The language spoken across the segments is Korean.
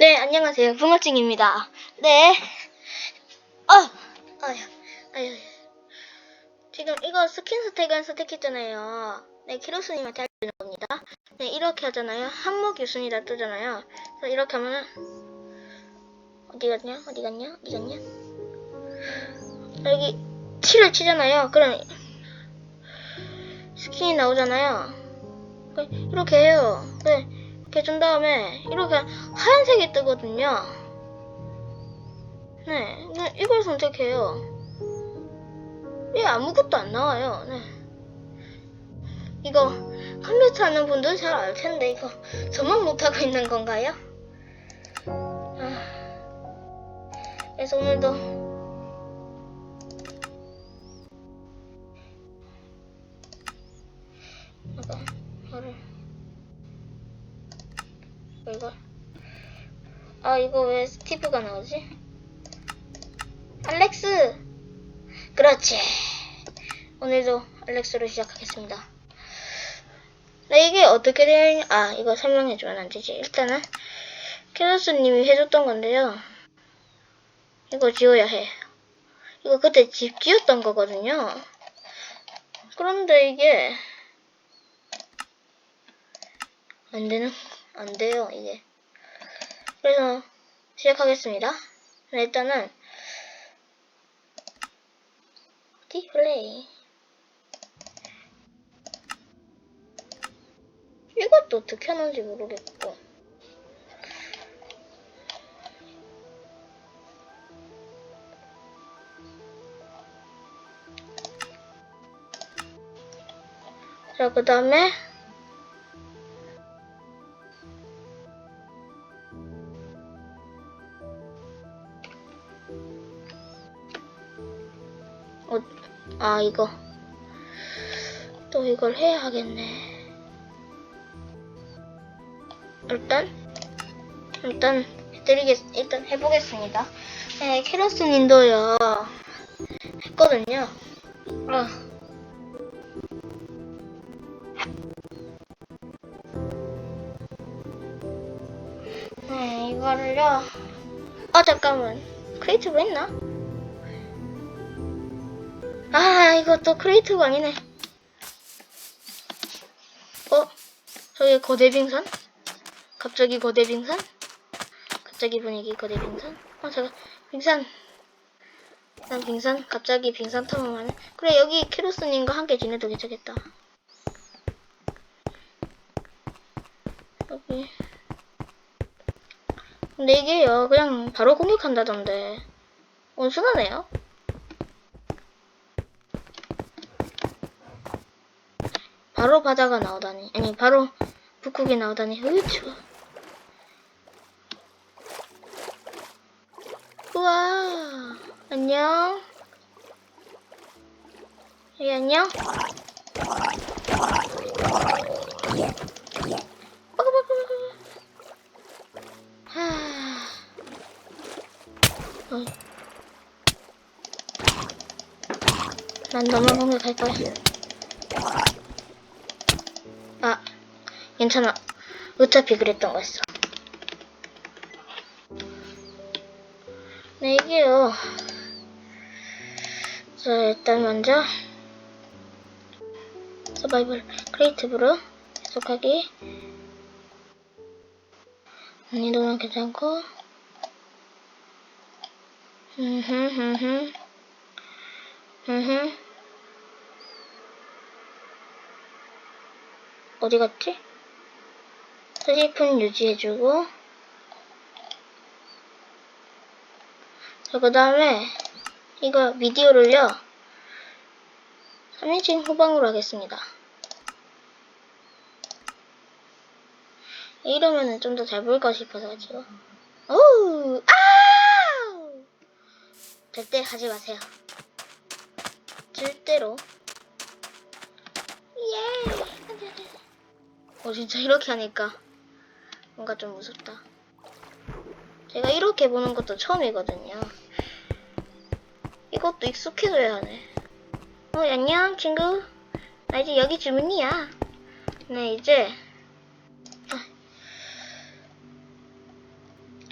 네, 안녕하세요. 붕어찡입니다. 네. 어, 아휴, 아휴. 지금 이거 스킨 스택을 선택했잖아요. 네, 키로스님한테 알려주는 겁니다. 네, 이렇게 하잖아요. 한목 유순이다 뜨잖아요. 그래서 이렇게 하면은, 어디 갔냐? 어디 갔냐? 어디 갔냐? 여기 7을 치잖아요. 그럼 스킨이 나오잖아요. 그, 이렇게 해요. 네, 이렇게 준 다음에 이렇게 하얀색이 뜨거든요. 네, 네, 이걸 선택해요. 예, 아무것도 안 나와요. 네. 이거 컴퓨터 하는 분들 잘 알 텐데 이거 저만 못하고 있는 건가요? 아, 그래서 오늘도 이거. 아 이거 왜 스티브가 나오지? 알렉스! 그렇지. 오늘도 알렉스로 시작하겠습니다. 네 이게 어떻게 되냐 아 이거 설명해주면 안 되지. 일단은 캐러스님이 해줬던 건데요. 이거 지워야 해. 이거 그때 집 지었던 거거든요. 그런데 이게 안 되는, 안 돼요, 이게. 그래서, 시작하겠습니다. 네, 일단은, 디플레이. 이것도 어떻게 하는지 모르겠고. 자, 그 다음에, 아, 이거. 또 이걸 해야 하겠네. 일단, 일단, 해드리겠, 일단 해보겠습니다. 네, 캐러스 님도요, 했거든요. 아. 네, 이거를요. 아, 잠깐만. 크리에이티브 했나? 아, 이것도 크리에이티브 아니네. 어? 저기 거대 빙산? 갑자기 거대 빙산? 갑자기 분위기 거대 빙산? 어, 잠깐. 빙산. 난 빙산? 갑자기 빙산 탐험하네. 그래, 여기 키로스님과 함께 지내도 괜찮겠다. 여기. 근데 이게요, 그냥 바로 공격한다던데. 온순하네요. 바로 바다가 나오다니. 아니, 바로 북극이 나오다니. 으이추. 우와. 안녕. 예, 안녕. 하. 어. 난 너만 공격할 거야. 괜찮아. 어차피 그랬던 거였어. 네, 이게요. 자, 일단 먼저 서바이벌 크리에이티브로 계속하기. 난이도는 괜찮고. 흠흠흠흠. 흠흠. 어디 갔지? 서식품 유지해주고 자, 그 다음에 이거 미디어를요 3인칭 후방으로 하겠습니다. 이러면은 좀 더 잘 보일 것 싶어서 가지고 오우! 아우! 절대 하지 마세요. 절대로. 예! 어, 진짜 이렇게 하니까 뭔가 좀 무섭다. 제가 이렇게 보는 것도 처음이거든요. 이것도 익숙해져야 하네. 어, 안녕, 친구. 나 이제 여기 주문이야. 네, 이제. 아.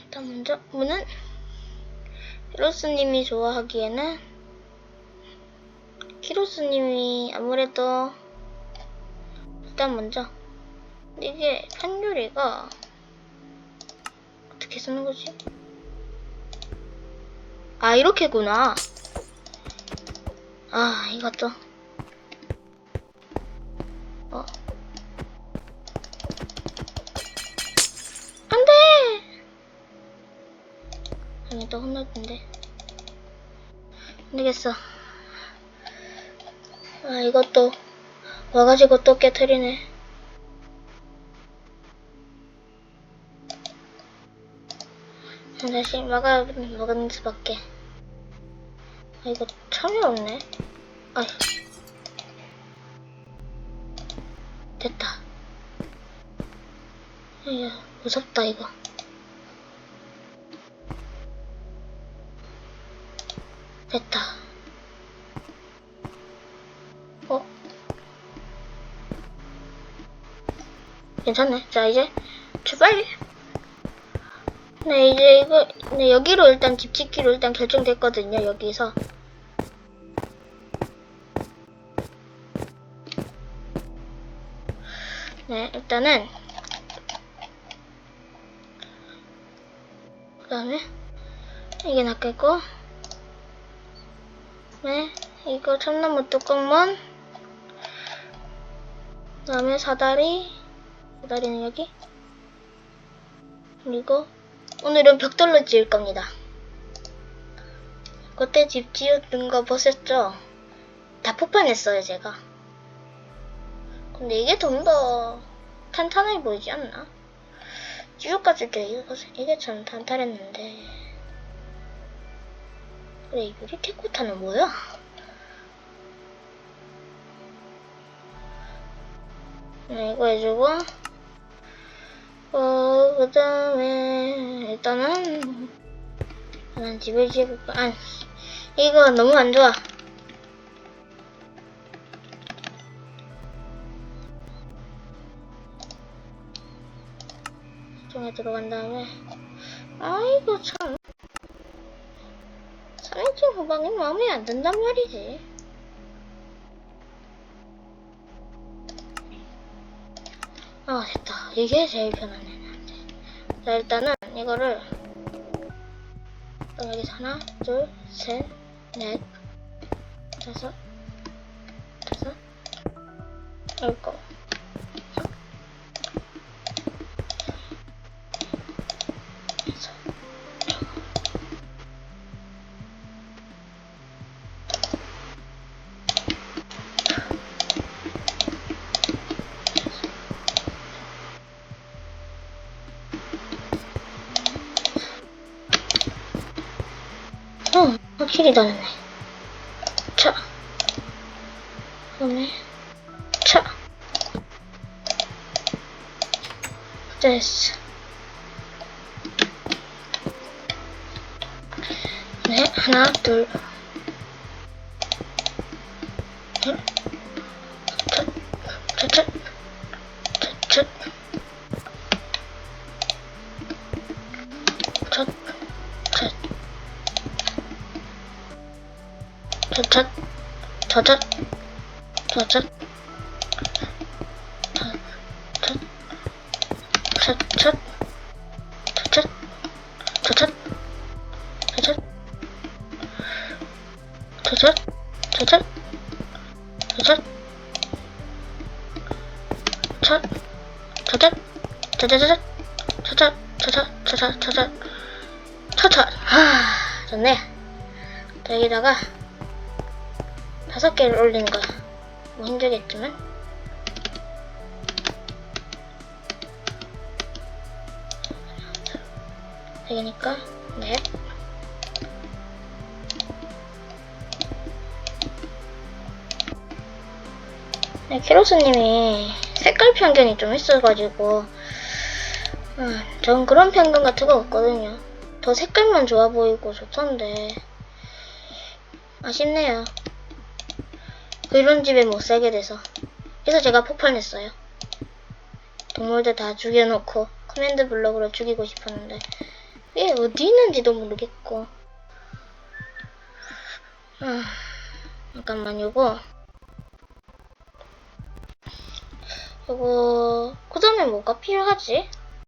일단 먼저 문은 키로스님이 좋아하기에는 키로스님이 아무래도 일단 먼저 이게 판유리가 어떻게 쓰는 거지? 아 이렇게구나. 아 이것도 어 안돼. 아니 또 혼날 텐데. 안 되겠어. 아 이것도 와가지고 또 깨트리네. 다시 막아 막는 수밖에. 아 이거 참이 없네. 아휴. 됐다. 야 무섭다 이거. 됐다. 어? 괜찮네. 자, 이제 출발! 네, 이제 이거, 네, 여기로 일단 집 짓기로 일단 결정됐거든요, 여기서. 네, 일단은. 그 다음에, 이게 낚였고, 네, 이거 참나무 뚜껑만. 그 다음에 사다리. 사다리는 여기. 그리고 오늘은 벽돌로 지을 겁니다. 그때 집 지었던 거 보셨죠? 다 폭발했어요, 제가. 근데 이게 좀 더 탄탄해 보이지 않나? 지옥까지 때 이거, 이게 참 탄탄했는데. 그래, 유리 테코타는 뭐야? 네, 이거 해주고, 어, 그 다음에, 일단은, 난 집을 지을까, 아, 이거 너무 안 좋아. 중에 들어간 다음에, 아이고, 참. 3인칭 후방이 마음에 안 든단 말이지. 아 됐다. 이게 제일 편하네 자 일단은 이거를 또 여기서 하나 둘셋넷 다섯 다섯 일곱 확실히 다르네. 차. 그다음에 차. 됐어. 네, 하나, 둘. 둘. 첫, 첫, 첫, 첫, 저첫 저첫 저첫 저첫 저첫 저첫 저첫 저첫 저첫 저첫 첫 저첫 저저저저 저첫 저첫 저첫 저첫 저첫 하 좋네 또 여기다가 다섯 개를 올리는 거야. 뭐 힘들겠지만. 되니까 네. 네, 키로스님이 색깔 편견이 좀 있어가지고, 음, 전 그런 편견 같은 거 없거든요. 더 색깔만 좋아 보이고 좋던데, 아쉽네요. 이런 집에 못 살게 돼서. 그래서 제가 폭발냈어요. 동물들 다 죽여놓고 커맨드 블럭으로 죽이고 싶었는데 이게 어디 있는지도 모르겠고. 아, 잠깐만 요거. 요거 그 다음에 뭐가 필요하지?